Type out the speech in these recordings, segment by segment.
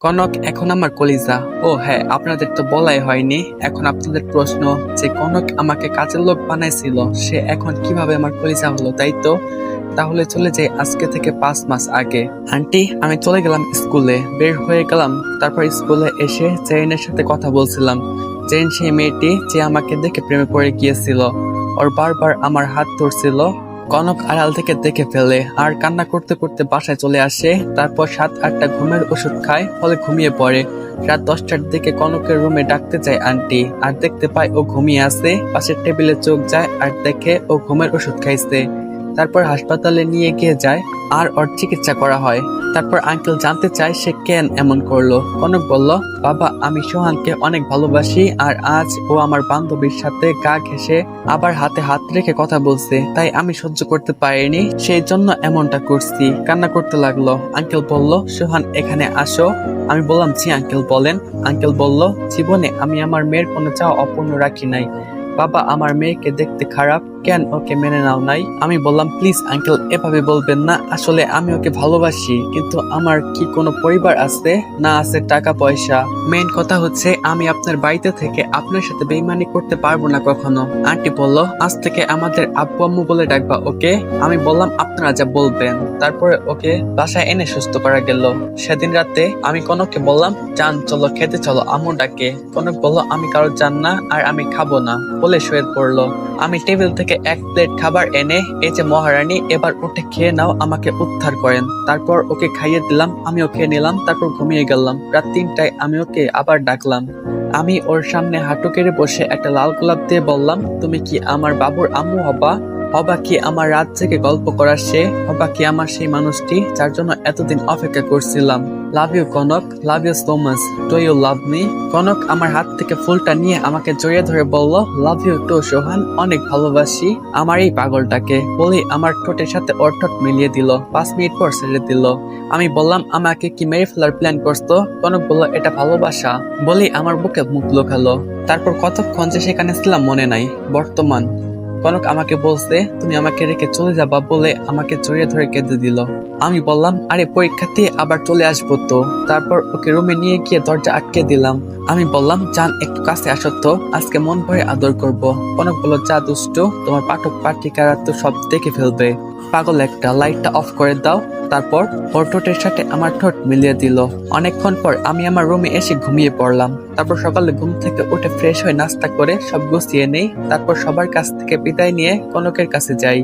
কনক, এখন আমার কলিজা। ও হ্যাঁ আপনাদের তো বলাই হয়নি। এখন আপনাদের প্রশ্ন যে কনক আমাকে কাজের লোক বানাইছিল, সে এখন কীভাবে আমার কলিজা হলো, তাই তো? তাহলে চলে যাই আজকে থেকে পাঁচ মাস আগে। আন্টি, আমি চলে গেলাম স্কুলে। বের হয়ে গেলাম, তারপর স্কুলে এসে জেনের সাথে কথা বলছিলাম। জেন সেই মেয়েটি যে আমাকে দেখে প্রেমে পড়ে গিয়েছিল। ওর বারবার আমার হাত ধরছিল। কনক আড়াল থেকে দেখে ফেলে আর কান্না করতে করতে বাসায় চলে আসে। তারপর সাত, আটটা ঘুমের ওষুধ খায়, ফলে ঘুমিয়ে পড়ে। রাত দশটার দিকে কনকের রুমে ডাকতে যায় আন্টি, আর দেখতে পায় ও ঘুমিয়ে আছে। পাশের টেবিলে চোখ যায় আর দেখে ও ঘুমের ওষুধ খাইছে। তারপর হাসপাতালে নিয়ে গিয়ে যায়, আর ওর চিকিৎসা করা হয়। তারপর আঙ্কেল জানতে চায় সে কেন এমন করল। কনক বলল, বাবা, আমি সোহানকে অনেক ভালোবাসি, আর আজ ও আমার বান্ধবীর সাথে গা ঘেসে আবার হাতে হাত রেখে কথা বলছে। তাই আমি সহ্য করতে পারিনি সেই জন্য এমনটা করছি। কান্না করতে লাগল। আঙ্কেল বলল, সোহান, এখানে আসো। আমি বললাম জি আঙ্কেল বলেন। আঙ্কেল বলল, জীবনে আমি আমার মেয়ের কোনো চাওয়া অপূর্ণ রাখি নাই। বাবা, আমার মেয়েকে দেখতে খারাপ কেন ওকে মেনে নাও নাই? আমি বললাম, প্লিজ আঙ্কেল, এভাবে বলবেন না। আসলে আমি ওকে ভালোবাসি, কিন্তু আমার কি কোনো পরিবার আছে? না আছে টাকা পয়সা। মেইন কথা হচ্ছে, আমি আপনার বাড়িতে থেকে আপনার সাথে বেইমানি করতে পারব না কখনো। আন্টি বলল, আজ থেকে আমাদের আব্বু আম্মু বলে ডাকবা, ওকে? আমি বললাম, আপনারা যা বলবেন। তারপরে ওকে বাসায় এনে সুস্থ করা গেল। সেদিন রাতে আমি কনককে বললাম চান চলো খেতে চলো, আম্মু ডাকে। কনক বলল, আমি কারও চান না, আর আমি খাব না। বলে শুয়ে পড়ল। আমি টেবিল থেকে এক প্লেট খাবার এনে এই যে মহারানী, এবার উঠে খেয়ে নাও, আমাকে উদ্ধার করেন। তারপর ওকে খাইয়ে দিলাম, আমিও খেয়ে নিলাম, তারপর ঘুমিয়ে গেলাম। রাত তিনটায় আমি ওকে আবার ডাকলাম। আমি ওর সামনে হাঁটু কেড়ে বসে একটা লাল গোলাপ দিয়ে বললাম, তুমি কি আমার বাবুর আম্মু হবা? হবা কি আমার রাত থেকে গল্প করার সে অবাকি আমার সেই মানুষটি, যার জন্য এতদিন অপেক্ষা করছিলাম। Love you Kanak. Love you so much do you love me Kanak আমার হাত থেকে ফুলটা নিয়ে আমাকে জড়িয়ে ধরে বলল লাভ ইউ টু সোহান। অনেক ভালোবাসি আমার এই পাগলটাকে। বলি আমার ঠোঁটের সাথে ওর ঠোঁট মিলিয়ে দিল। পাঁচ মিনিট পর ছেড়ে দিল। আমি বললাম, আমাকে কি মেরে ফেলার প্ল্যান করতো কনক বলল, এটা ভালোবাসা। বলি আমার বুকে মুখ লোকালো। তারপর কতক্ষণ যে সেখানে ছিলাম মনে নাই। বর্তমান কনক আমাকে বলছে, তুমি আমাকে রেখে চলে যাবা বলে আমাকে জড়িয়ে ধরে কেঁদে দিল। আমি বললাম, আরে পরীক্ষাতে আবার চলে আসব তো। তারপর ওকে রুমে নিয়ে গিয়ে দরজা আটকে দিলাম। আমি বললাম যান একটু কাছে আসো তো, আজকে মন ভরে আদর করব। কনক বলল, যা দুষ্ট, তোমার পাঠক পাঠিকারা তো সব দেখে ফেলবে। পাগল একটা লাইটটা অফ করে দাও। তারপর ওর ঠোঁটের সাথে আমার ঠোঁট মিলিয়ে দিল। অনেকক্ষণ পর আমি আমার রুমে এসে ঘুমিয়ে পড়লাম। তারপর সকালে ঘুম থেকে উঠে ফ্রেশ হয়ে নাস্তা করে সব গুছিয়ে নেই। তারপর সবার কাছ থেকে বিদায় নিয়ে কনকের কাছে যাই।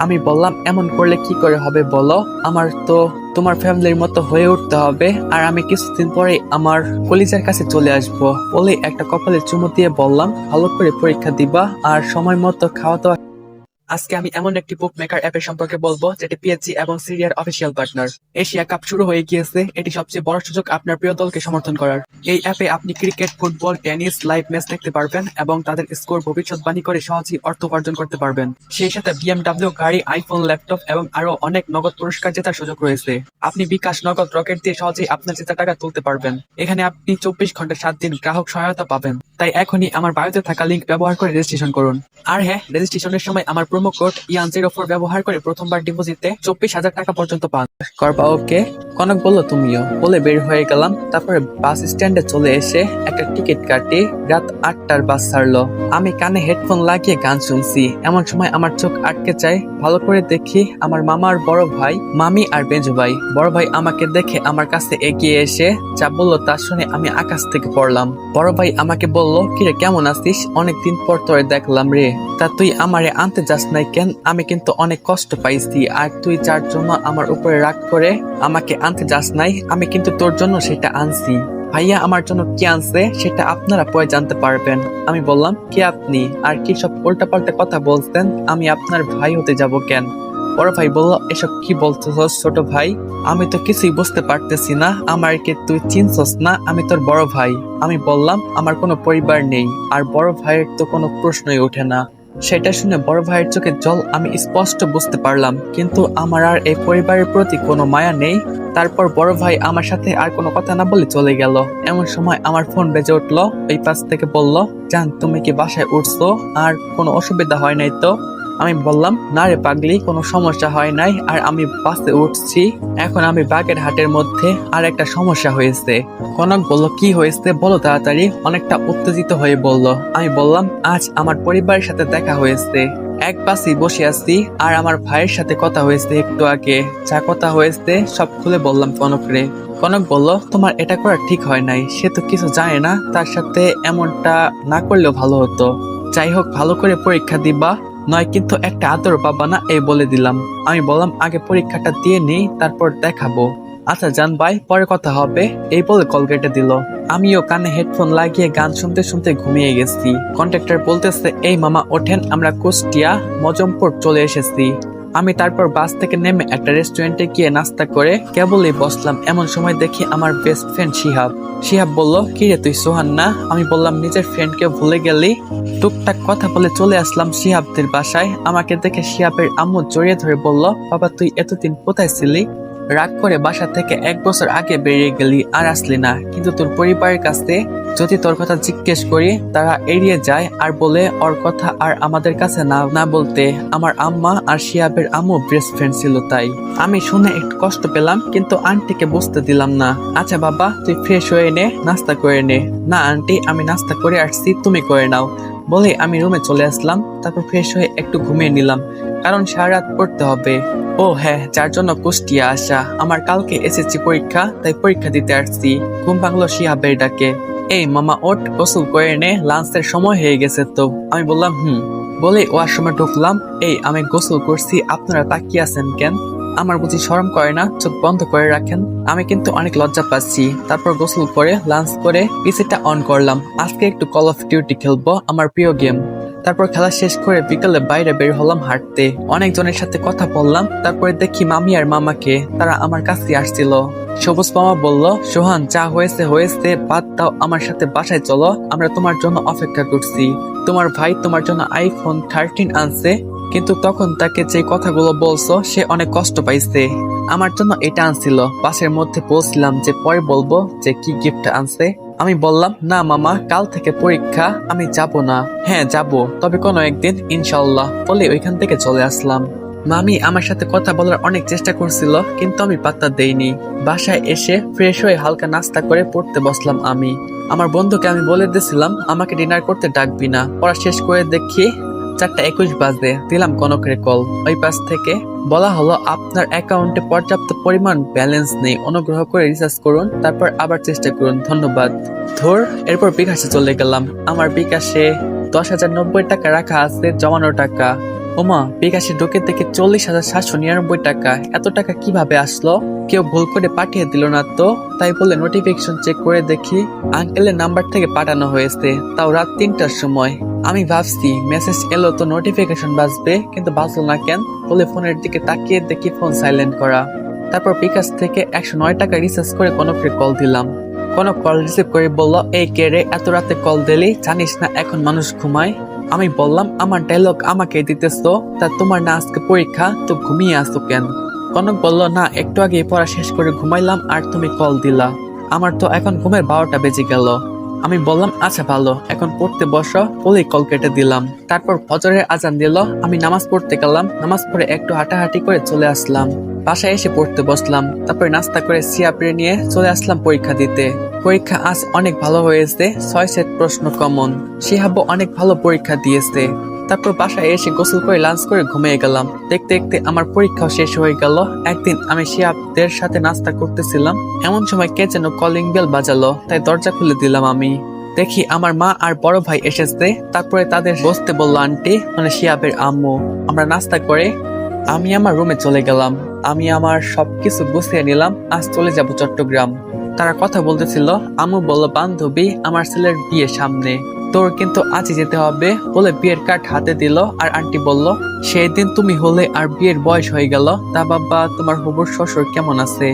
আমি বললাম, এমন করলে কি করে হবে বলো? আমার তো তোমার ফ্যামিলির মতো হয়ে উঠতে হবে। আর আমি কিছুদিন পরে আমার কলিজার কাছে চলে আসব বলে একটা কপালে চুমু দিয়ে বললাম, ভালো করে পরীক্ষা দিবা আর সময় মতো খাওয়া দাওয়া আজকে আমি এমন একটি বুক মেকার অ্যাপের সম্পর্কে বলব, যেটি পিএসজি এবং সিরিয়ার অফিসিয়াল পার্টনার এশিয়া কাপ শুরু হয়ে গিয়েছে, এটি সবচেয়ে বড় সুযোগ আপনার প্রিয় দলকে সমর্থন করার। এই অ্যাপে আপনি cricket football tennis live match দেখতে পারবেন এবং তাদের স্কোর ভবিষ্যৎবাণী করে সহজেই অর্থ উপার্জন করতে পারবেন। সেই সাথে বিএমডাব্লিউ গাড়ি আইফোন ল্যাপটপ এবং আরও অনেক নগদ পুরস্কার জেতার সুযোগ রয়েছে। আপনি বিকাশ নগদ রকেট দিয়ে সহজেই আপনার জেতা টাকা তুলতে পারবেন। এখানে আপনি চব্বিশ ঘণ্টা সাত দিন গ্রাহক সহায়তা পাবেন। তাই এখনই আমার বায়োতে থাকা লিঙ্ক ব্যবহার করে রেজিস্ট্রেশন করুন। আর হ্যাঁ রেজিস্ট্রেশনের সময় আমার প্রোমো কোড ইয়ান জিরো ফোর ব্যবহার করে প্রথমবার ডিপোজিটে চব্বিশ হাজার টাকা পর্যন্ত পান। করবা, ওকে? কনক বলল, তুমিও। বলে বের হয়ে গেলাম। তারপরে বাস স্ট্যান্ডে চলে এসে একটা টিকিট কাটি। রাত আটটার বাস ছাড়লো। আমি কানে হেডফোন লাগিয়ে গান শুনছি। এমন সময় আমার চোখ আটকে যায়। ভালো করে দেখি, আমার মামার বড় ভাই, মামি আর বেঞ্জু ভাই। বড় ভাই আমাকে দেখে আমার কাছে এগিয়ে এসে যা বলল তা শুনে আমি আকাশ থেকে পড়লাম। বড় ভাই আমাকে বলল, কিরে, কেমন আছিস? অনেকদিন পর তোরে দেখলাম রে। তা তুই আমারে আনতে যাস নাই কেন? আমি কিন্তু অনেক কষ্ট পাইছি। আর তুই যার জন্য আমার উপরে রাগ করে, আমাকে আনতে যাস নাই, আমি কিন্তু তোর জন্য সেটা আনছি। ভাইয়া আমার জন্য কি আনছে, সেটা আপনারা পরে জানতে পারবেন। আমি বললাম, কে আপনি? আর কি সব উল্টাপাল্টা কথা বলছেন? আমি আপনার ভাই হতে যাব কেন? বড় ভাই বলল, এসব কি বলতেছস ছোট ভাই? আমি তো কিছুই বুঝতে পারতেছি না। আমার কে তুই চিনছস না? আমি তোর বড় ভাই। আমি বললাম, আমার কোনো পরিবার নেই। আর বড় ভাইয়ের তো কোনো প্রশ্নই ওঠে না। সেটা শুনে বড় ভাইয়ের চোখে জল আমি স্পষ্ট বুঝতে পারলাম। কিন্তু আমার আর এই পরিবারের প্রতি কোনো মায়া নেই। তারপর বড় ভাই আমার সাথে আর কোনো কথা না বলে চলে গেল। এমন সময় আমার ফোন বেজে উঠল ওই পাশ থেকে বলল, জান, তুমি কি বাসায় উঠছো? আর কোনো অসুবিধা হয় নাই তো? আমি বললাম, না রে পাগলি, কোনো সমস্যা হয় নাই। আর আমি বাসে উঠছি। এখন আমি বাগের হাটের মধ্যে আর একটা সমস্যা হয়েছে। কনক বলল, কি হয়েছে? বলো তাড়াতাড়ি। অনেকটা উত্তেজিত হয়ে বলল, আমি বললাম, আজ আমার পরিবারের সাথে দেখা হয়েছে। এক পাশেই বসে আছি আর আমার ভাইয়ের সাথে কথা হয়েছে একটু আগে। যা কথা হয়েছে সব খুলে বললাম কনকরে। কনক বলল, তোমার এটা করা ঠিক হয় নাই। সে তো কিছু জানে না। তার সাথে এমনটা না করলেও ভালো হতো। যাই হোক, ভালো করে পরীক্ষা দিবা। নয়, কিন্তু একটা আদর পাবা না, এই বলে দিলাম। আমি বললাম, আগে পরীক্ষাটা দিয়ে নেই, তারপর দেখাবো। আচ্ছা জান ভাই, পরে কথা হবে। এই বলে কল কেটে দিল। আমিও কানে হেডফোন লাগিয়ে গান শুনতে শুনতে ঘুমিয়ে গেছি। কন্ট্রাক্টর বলতেছে, এই মামা, ওঠেন, আমরা কুষ্টিয়া, মজমপুর চলে এসেছি। আমি তারপর বাস থেকে নেমে একটা রেস্টুরেন্টে গিয়ে নাস্তা করে কেবলই বসলাম। এমন সময় দেখি আমার বেস্ট ফ্রেন্ড শিহাব। শিহাব বলল, কি রে তুই, সোহান না? আমি বললাম, নিজের ফ্রেন্ডকে ভুলে গেলি? টুকটাক কথা বলে চলে আসলাম শিহাবদের বাসায়। আমাকে দেখে শিহাবের আম্মু জড়িয়ে ধরে বলল, বাবা, তুই এতদিন কোথায় ছিলি? রাগ করে বাসা থেকে এক বছর আগে বেরিয়ে গেলি আর আসলি না। কিন্তু তোর পরিবারের কাছে যদি তোর কথা জিজ্ঞেস করি, তারা এড়িয়ে যায় আর বলে, ওর কথা আর আমাদের কাছে না না বলতে। আমার আম্মা আর শিয়াবের আম্মু বেস্ট ফ্রেন্ড ছিল তাই। আমি শুনে একটু কষ্ট পেলাম, কিন্তু আন্টিকে বুঝতে দিলাম না। আচ্ছা বাবা, তুই ফ্রেশ হয়ে নে, নাস্তা করে নে। না আন্টি, আমি নাস্তা করে আসছি, তুমি করে নাও। বলে আমি রুমে চলে আসলাম, তারপর ফ্রেশ হয়ে একটু ঘুমিয়ে নিলাম। কারণ সারা রাত পড়তে হবে। ও হ্যাঁ যার জন্য কুষ্টিয়া আসা। আমার কালকে এসএসসি পরীক্ষা, তাই পরীক্ষা দিতে আসছি। ঘুম ভাঙলো শিহাবের ডাকে। এই মামা ওট গোসল করে নে, লাঞ্চের সময় হয়ে গেছে তো। আমি বললাম, হুম। বলে ওয়াশরুমে ঢুকলাম। এই, আমি গোসল করছি। আপনারা তাকিয়ে আছেন কেন? আমার বুঝি শরম করে না, চোখ বন্ধ করে রাখেন। আমি কিন্তু অনেক লজ্জা পাচ্ছি। তারপর গোসল করে লাঞ্চ করে পিসিটা অন করলাম। আজকে একটু কল অফ ডিউটি খেলব, আমার প্রিয় গেম তারপর খেলা শেষ করে বিকালে বাইরে বের হলাম হাঁটতে। অনেকজনের সাথে কথা বললাম, তারপরে দেখি মামি আর মামাকে, তারা আমার কাছে আসছিল। সবুজ মামা বলল, সোহান যা হয়েছে হয়েছে, বাদ দাও, আমার সাথে বাসায় চলো, আমরা তোমার জন্য অপেক্ষা করছি। তোমার ভাই তোমার জন্য আইফোন থার্টিন আনছে কিন্তু তখন তাকে যে কথাগুলো বলছো, সে অনেক কষ্ট পাইছে। আমার জন্য এটা আনছিল। বাসের মধ্যে বলছিলাম যে পরে বলব যে কি গিফট আনছে। আমি বললাম, না মামা, কাল থেকে পরীক্ষা, আমি যাব না। হ্যাঁ যাব। তবে কোনো একদিন ইনশাল্লাহ বলে ওইখান থেকে চলে আসলাম। মামি আমার সাথে কথা বলার অনেক চেষ্টা করছিল, কিন্তু আমি পাত্তা দেইনি। বাসায় এসে ফ্রেশ হয়ে হালকা নাস্তা করে পড়তে বসলাম আমি। আমার বন্ধুকে আমি বলে দিয়েছিলাম আমাকে ডিনার করতে ডাকবি না। পড়া শেষ করে দেখি চারটা একুশ বাজে, দিলাম কনকের কল। ওই পাশ থেকে বলা হলো, আপনার অ্যাকাউন্টে পর্যাপ্ত পরিমাণ ব্যালেন্স নেই, অনুগ্রহ করে রিচার্জ করুন, তারপর আবার চেষ্টা করুন, ধন্যবাদ। ধর, এরপর বিকাশে চলে গেলাম। আমার বিকাশে দশ হাজার নব্বই টাকা রাখা আছে, জমানো টাকা। ওমা বিকাশে ঢুকে দেখে চল্লিশ হাজার সাতশো নিরানব্বই টাকা। এত টাকা কীভাবে আসলো? কেউ ভুল করে পাঠিয়ে দিল না তো? তাই বলে নোটিফিকেশন চেক করে দেখি আঙ্কেলের নাম্বার থেকে পাঠানো হয়েছে। তাও রাত তিনটার সময়। আমি ভাবছি মেসেজ এলো তো নোটিফিকেশন বাজবে, কিন্তু বাজলো না কেন? বলে ফোনের দিকে তাকিয়ে দেখি ফোন সাইলেন্ট করা। তারপর বিকাশ থেকে একশো নয় টাকা রিচার্জ করে কনককে কল দিলাম। কোনো কল রিসিভ করে বলল, এই কে রে, এত রাতে কল দিলি? জানিস না এখন মানুষ ঘুমায়? আমি বললাম, আমার ডায়লগ আমাকে দিতেছ, তা তোমার না আজকে পরীক্ষা? তো ঘুমিয়ে আসো কেন? কনক বলল, না, একটু আগে পড়া শেষ করে ঘুমাইলাম আর তুমি কল দিলা। আমার তো এখন ঘুমের বারোটা বেজে গেল। আমি বললাম আচ্ছা ভালো। এখন পড়তে বস। বলেই কল কেটে দিলাম। তারপর ফজরের আজান দিল। আমি নামাজ পড়তে গেলাম। নামাজ পড়ে একটু হাঁটাহাঁটি করে চলে আসলাম। বাসায় এসে পড়তে বসলাম। তারপরে নাস্তা করে সিয়াপড়ে নিয়ে চলে আসলাম পরীক্ষা দিতে। পরীক্ষা আজ অনেক ভালো হয়েছে। ছয় সেট প্রশ্ন কমন। শিহাবও অনেক ভালো পরীক্ষা দিয়েছে। তারপর বাসায় এসে গোসল করে লাঞ্চ করে ঘুমিয়ে গেলাম। দেখতে দেখতে আমার পরীক্ষাও শেষ হয়ে গেল। একদিন আমি শিয়াবদের সাথে নাস্তা করতেছিলাম। এমন সময় কে যেন কলিং বেল বাজালো। তাই দরজা খুলে দিলাম আমি। দেখি আমার মা আর বড় ভাই এসেছে। তারপরে তাদের বসতে বলল, আন্টি মানে শিয়াবের আম্মু, আমরা নাস্তা করে আমি আমার রুমে চলে গেলাম। আমি আমার সবকিছু গুছিয়ে নিলাম। আজ চলে যাব চট্টগ্রাম। তারা কথা বলতেছিল। আম্মু বলল, বান্ধবী, আমার ছেলের বিয়ে সামনে। তোর কিন্তু আজই যেতে হবে বলে বিয়ের কার্ড হাতে দিল আর আন্টি বলল সেই দিন তুমি হলে আর বিয়ের বয়স হয়ে গেল। তা বাবা, তোমার হবুর শ্বশুর কেমন আছে?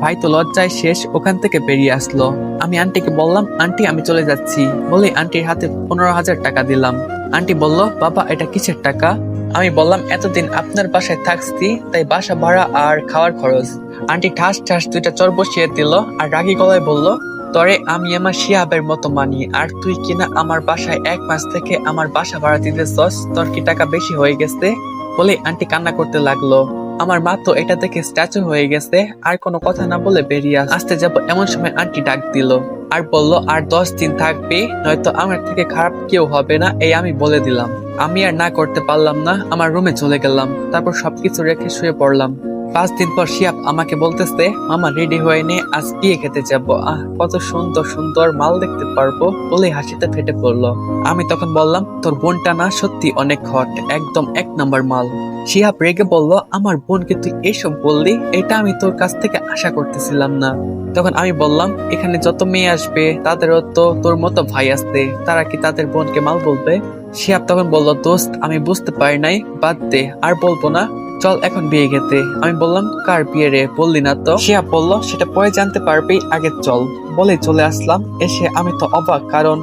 ভাই তো লজ্জায় শেষ ওখান থেকে বেরিয়ে আসলো। আমি আন্টিকে বললাম, আন্টি, আমি চলে যাচ্ছি। বলে আন্টির হাতে পনেরো হাজার টাকা দিলাম। আন্টি বলল, বাবা, এটা কিসের টাকা? আমি বললাম, এতদিন আপনার বাসায় থাকছি, তাই বাসা ভাড়া আর খাওয়ার খরচ। আন্টি ঠাস ঠাস দুইটা চর বসিয়ে দিল আর রাগি গলায় বলল তরে আমি আমার শিয়াবের মতো মানি, আর তুই কিনা আমার বাসায় এক মাস থেকে আমার বাসা ভাড়া দিতেছস তোর কি টাকা বেশি হয়ে গেছে? বলে আন্টি কান্না করতে লাগল। আমার মা তো এটা দেখে স্ট্যাচু হয়ে গেছে, আর কোনো কথা না বলে বেরিয়ে আস- আসতে যাব এমন সময় আন্টি ডাক দিল, আর বলল, আর দশ দিন থাকবি, নয়তো আমার থেকে খারাপ কেউ হবে না, এই আমি বলে দিলাম। আমি আর না করতে পারলাম না, আমার রুমে চলে গেলাম, তারপর সবকিছু রেখে শুয়ে পড়লাম। পাঁচ দিন পর শিয়াব আমাকে বলতেছে, মামা রেডি হয়ে নে, আজ বিয়ে খেতে যাব? আহ, কত সুন্দর সুন্দর মাল দেখতে পারব। বলে হাসিতে ফেটে পড়ল। আমি তখন বললাম, তোর বোনটা না সত্যি অনেক হট একদম এক নাম্বার মাল। শিহাব রেগে বলল, আমার বোনকে তুই এসব বললি, এটা আমি তোর কাছ থেকে আশা করতেছিলাম না। তখন আমি বললাম, এখানে যত মেয়ে আসবে, তাদেরও তো তোর মতো ভাই আসবে তারা কি তাদের বোনকে মাল বলবে? শিহাব তখন বলল, দোস্ত, আমি বুঝতে পারি নাই, বাদ দে, আর বলব না। চল এখন বিয়ে খেতে আমি বললাম, কার বিয়ে রে? বললি না তো? শিহাব বলল, সেটা পরে জানতে পারবি, আগে চল। বলে চলে আসলাম। এসে আমি তো অবাক, কারণ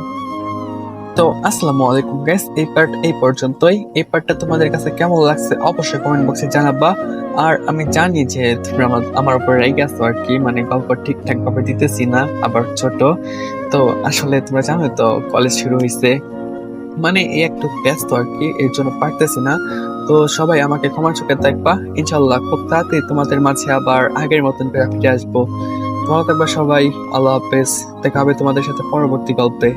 তো আসসালামু আলাইকুম গাইস এই পার্ট এই পর্যন্তই। এই পার্টটা তোমাদের কাছে কেমন লাগছে অবশ্যই কমেন্ট বক্সে জানাবা। আর আমি জানি যে তোমরা আমার- আমার উপর রেগে আছো আর কি মানে গল্প ঠিকঠাক ভাবে দিতেছি না, আবার ছোট। তো আসলে তোমরা জানো তো কলেজ শুরু হয়েছে মানে এই একটু ব্যস্ত আর কি, এর জন্য পারতেছি না। তো সবাই আমাকে ক্ষমা চোখে দেখবা। ইনশাল্লাহ খুব তাড়াতাড়ি তোমাদের মাঝে আবার আগের মতন ফিরে আসব। ভালো থাকবা সবাই, আল্লাহ হাফেজ। দেখা হবে তোমাদের সাথে পরবর্তী গল্পে।